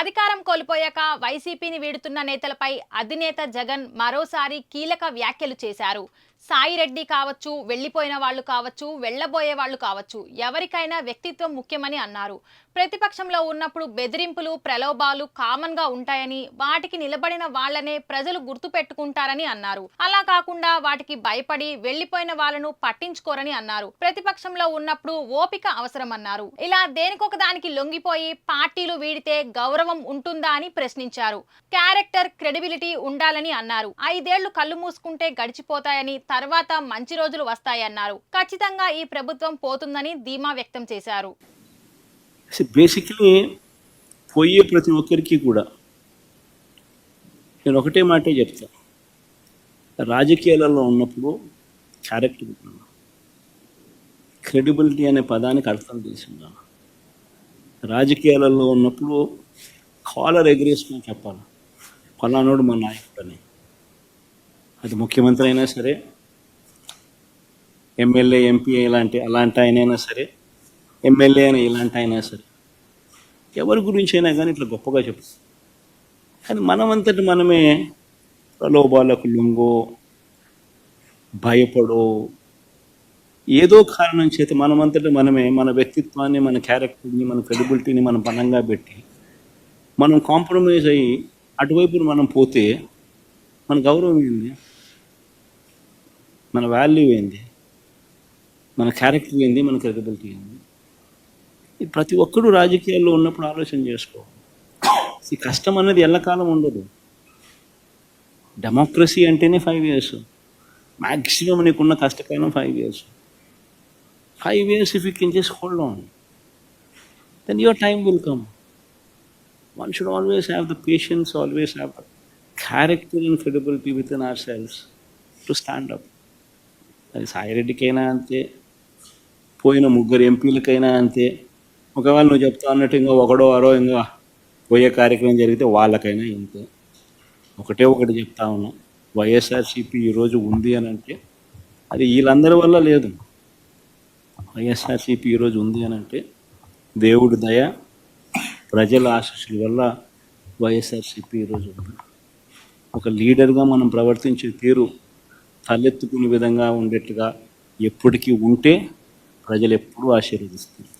అధికారం కోల్పోయాక వైసీపీని వీడుతున్న నేతలపై అధినేత జగన్ మరోసారి కీలక వ్యాఖ్యలు చేశారు. సాయిరెడ్డి కావచ్చు వెళ్ళిపోయిన వాళ్ళు కావచ్చు వెళ్ళబోయే వాళ్ళు కావచ్చు ఎవరికైనా వ్యక్తిత్వం ముఖ్యమని అన్నారు. ప్రతిపక్షంలో ఉన్నప్పుడు బెదిరింపులు ప్రలోభాలు కామన్గా ఉంటాయని వాటికి నిలబడిన వాళ్ళనే ప్రజలు గుర్తుపెట్టుకుంటారని అన్నారు. అలా కాకుండా వాటికి భయపడి వెళ్ళిపోయిన వాళ్ళను పట్టించుకోరని అన్నారు. ప్రతిపక్షంలో ఉన్నప్పుడు ఓపిక అవసరమన్నారు. ఇలా దేనికొక దానికి లొంగిపోయి పార్టీలు వీడితే గౌరవం ఉంటుందా అని ప్రశ్నించారు. క్యారెక్టర్ క్రెడిబిలిటీ ఉండాలని అన్నారు. ఐదేళ్ళు కళ్ళు మూసుకుంటే గడిచిపోతాయని తర్వాత మంచి రోజులు వస్తాయన్నారు. ఖచ్చితంగా ఈ ప్రభుత్వం పోతుందని ధీమా వ్యక్తం చేశారు. బేసిక్లీ పోయే ప్రతి ఒక్కరికి కూడా నేను ఒకటే మాటే చెప్తా. రాజకీయాలలో ఉన్నప్పుడు క్యారెక్టర్ క్రెడిబిలిటీ అనే పదానికి అర్థం తెలిసి రాజకీయాలలో ఉన్నప్పుడు కాలర్ ఎగరేసుకుని చెప్పాలి. పలానాడు మా నాయకుడు అని అది ముఖ్యమంత్రి అయినా సరే ఎమ్మెల్యే ఎంపీ ఇలాంటి అలాంటి ఆయనైనా సరే ఎమ్మెల్యే అని ఇలాంటి అయినా సరే ఎవరి గురించి అయినా కానీ ఇట్లా గొప్పగా చెప్పు. కానీ మనమంతటి మనమే ప్రలోభాలకు లొంగో భయపడో ఏదో కారణం చేత మనమంతటి మనమే మన వ్యక్తిత్వాన్ని మన క్యారెక్టర్ని మన క్రెడిబిలిటీని మనం బలంగా పెట్టి మనం కాంప్రమైజ్ అయ్యి అటువైపు మనం పోతే మన గౌరవం ఏంది? మన వాల్యూ ఏంది? మన క్యారెక్టర్ ఏంది మన క్రెడిబిలిటీ ఏంది. ప్రతి ఒక్కరూ రాజకీయాల్లో ఉన్నప్పుడు ఆలోచన చేసుకో. ఈ కష్టం అనేది ఎల్లకాలం ఉండదు. డెమోక్రసీ అంటేనే ఫైవ్ ఇయర్స్ మ్యాక్సిమం నీకున్న కష్టకాలం five years five years if you can just hold on then your time will come one should always have the patience always have character and credibility within ourselves to stand up అది సాయిరెడ్డికైనా అంతే పోయిన ముగ్గురు ఎంపీలకైనా అంతే. ఒకవేళ నువ్వు చెప్తా అన్నట్టు ఇంకా ఒకడో అరో ఇంకా పోయే కార్యక్రమం జరిగితే వాళ్ళకైనా ఇంతే. ఒకటే ఒకటి చెప్తా ఉన్నాం. వైఎస్ఆర్సీపీ ఈరోజు ఉంది అని అంటే అది వీళ్ళందరి వల్ల లేదు. వైఎస్ఆర్సీపీ ఈరోజు ఉంది అని అంటే దేవుడి దయ ప్రజల ఆశీస్సుల వల్ల వైఎస్ఆర్సీపీ ఈరోజు ఉంది. ఒక లీడర్గా మనం ప్రవర్తించే తీరు తలెత్తుకునే విధంగా ఉండేట్టుగా ఎప్పటికీ ఉంటే ప్రజలు ఎప్పుడూ ఆశీర్వదిస్తారు.